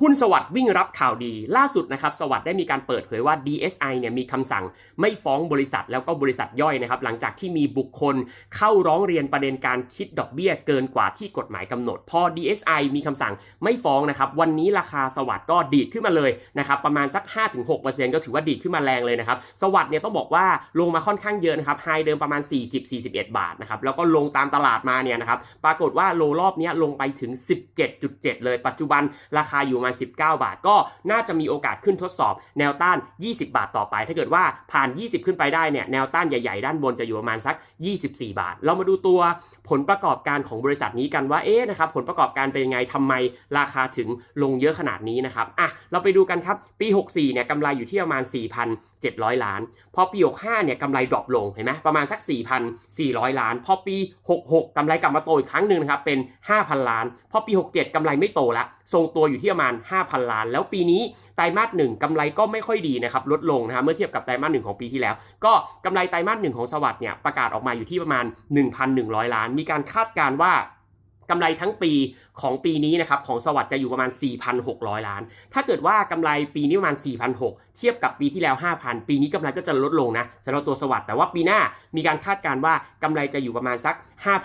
หุ้นสวัสด์วิ่งรับข่าวดีล่าสุดนะครับสวัสด์ได้มีการเปิดเผยว่า DSI เนี่ยมีคำสั่งไม่ฟ้องบริษัทแล้วก็บริษัทย่อยนะครับหลังจากที่มีบุคคลเข้าร้องเรียนประเด็นการคิดดอกเบี้ยเกินกว่าที่กฎหมายกำหนด พอ DSI มีคำสั่งไม่ฟ้องนะครับวันนี้ราคาสวัสด์ก็ดีดขึ้นมาเลยนะครับประมาณสัก 5-6%ก็ถือว่าดีดขึ้นมาแรงเลยนะครับสวัสด์เนี่ยต้องบอกว่าลงมาค่อนข้างเยอะนะครับไฮเดิมประมาณ 40-41 บาทนะครับแล้วก็ลงตามตลาดมาเนี่ยนะครับปรากฏว่าโลรอบนี้ลงไปถึง 17.7 เลย ปัจจุบันราคาอยู่มาณ 19 บาท ก็น่าจะมีโอกาสขึ้นทดสอบแนวต้าน 20 บาทต่อไป ถ้าเกิดว่าผ่าน 20 ขึ้นไปได้เนี่ยแนวต้านใหญ่ๆ ด้านบนจะอยู่ประมาณสัก 24 บาท เรามาดูตัวผลประกอบการของบริษัทนี้กันว่าเอ๊ะนะครับผลประกอบการเป็นยังไงทำไมราคาถึงลงเยอะขนาดนี้นะครับอะเราไปดูกันครับปี 64เนี่ยกำไรอยู่ที่ประมาณ 4,700 ล้าน พอปี 65เนี่ยกำไรดรอปลงเห็นไหมประมาณสัก 4,400 ล้าน พอปี 66กำไรกลับมาโตอีกครั้งหนึ่งนะครับเป็น 5,000 ล้าน พอปี 67กำไรไม่โตละทรงตัวอยู่ที่ประมาณ5,000 ล้าน แล้วปีนี้ไตรมาสหนึ่งกำไรก็ไม่ค่อยดีนะครับลดลงนะครับเมื่อเทียบกับไตรมาสหนึ่งของปีที่แล้ว ก็กำไรไตรมาสหนึ่งของสวัสด์เนี่ยประกาศออกมาอยู่ที่ประมาณ 1,100 ล้าน มีการคาดการณ์ว่ากำไรทั้งปีของปีนี้นะครับของสวัสด์จะอยู่ประมาณ 4,600 ล้าน ถ้าเกิดว่ากำไรปีนี้ประมาณ 4,600เทียบกับปีที่แล้ว 5,000 ปีนี้กำไรก็จะลดลงนะสำหรับตัวสวัสด์แต่ว่าปีหน้ามีการคาดการณ์ว่ากำไรจะอยู่ประมาณสัก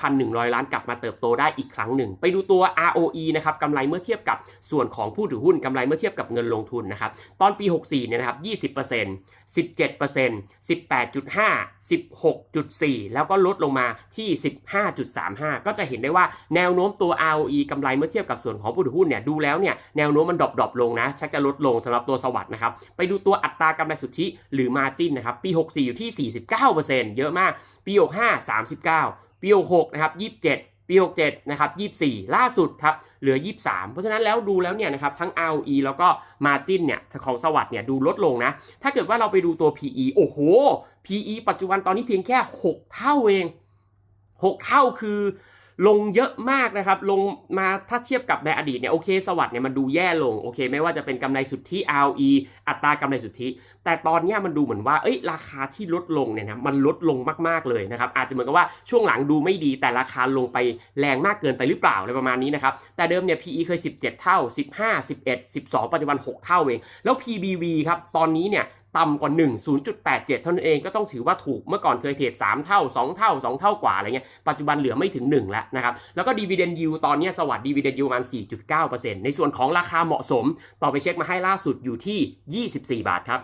5,100 ล้านกลับมาเติบโตได้อีกครั้งหนึ่ง ไปดูตัว ROE นะครับกำไรเมื่อเทียบกับส่วนของผู้ถือหุ้นกำไรเมื่อเทียบกับเงินลงทุนนะครับตอนปี 64 เนี่ยนะครับ 20% 17% 18.5 16.4 แล้วก็ลดลงมาที่ 15.35 ก็จะเห็นได้ว่าแนวโน้มตัว ROE กำไรเมื่อเทียบกับส่วนของผู้ถือหุ้นเนี่ยดูแล้วเนี่ยแนวโน้มมันดรอปดรอปลงนะชักจะลดลงสำหรับตัวสวัสด์นะครับไปดูตัวอัตรากำไรสุทธิหรือ Margin นะครับ ปี 64 อยู่ที่ 49%เยอะมาก ปี 65 39 ปี 66 นะครับ 27ปี 67 นะครับ 24 ล่าสุดครับ เหลือ 23 เพราะฉะนั้นแล้วดูแล้วเนี่ยนะครับ ทั้ง ROE แล้วก็ Margin เนี่ย ของสวัสด์เนี่ย ดูลดลงนะ ถ้าเกิดว่าเราไปดูตัว PE โอ้โห PE ปัจจุบันตอนนี้เพียงแค่ 6 เท่าเอง 6 เท่าคือ ลงเยอะมากนะครับ ลงมาถ้าเทียบกับในอดีตเนี่ยโอเคสวัสด์เนี่ยมันดูแย่ลงโอเค ไม่ว่าจะเป็นกำไรสุทธิ ROE อัตรากำไรสุทธิ แต่ตอนเนี้ยมันดูเหมือนว่าเอ้ยราคาที่ลดลงเนี่ยนะมันลดลงมากๆเลยนะครับอาจจะเหมือนกับว่าช่วงหลังดูไม่ดีแต่ราคาลงไปแรงมากเกินไปหรือเปล่าอะไรประมาณนี้นะครับแต่เดิมเนี่ย PE เคย 17 เท่า 15 11 12 ปัจจุบัน 6 เท่าเองแล้ว PBV ครับตอนนี้เนี่ย ต่ำกว่า 1 0.87 เท่านั้นเองก็ต้องถือว่าถูกเมื่อก่อนเคยเทรด3 เท่า 2 เท่า 2 เท่ากว่าอะไรเงี้ยปัจจุบันเหลือไม่ถึง 1 แล้วนะครับ แล้วก็ดีเวเดนยูตอนนี้สวัสดีเวเดนยูประมาณ 4.9%ในส่วนของราคาเหมาะสม ต่อไปเช็คมาให้ล่าสุดอยู่ที่ 24 บาทครับ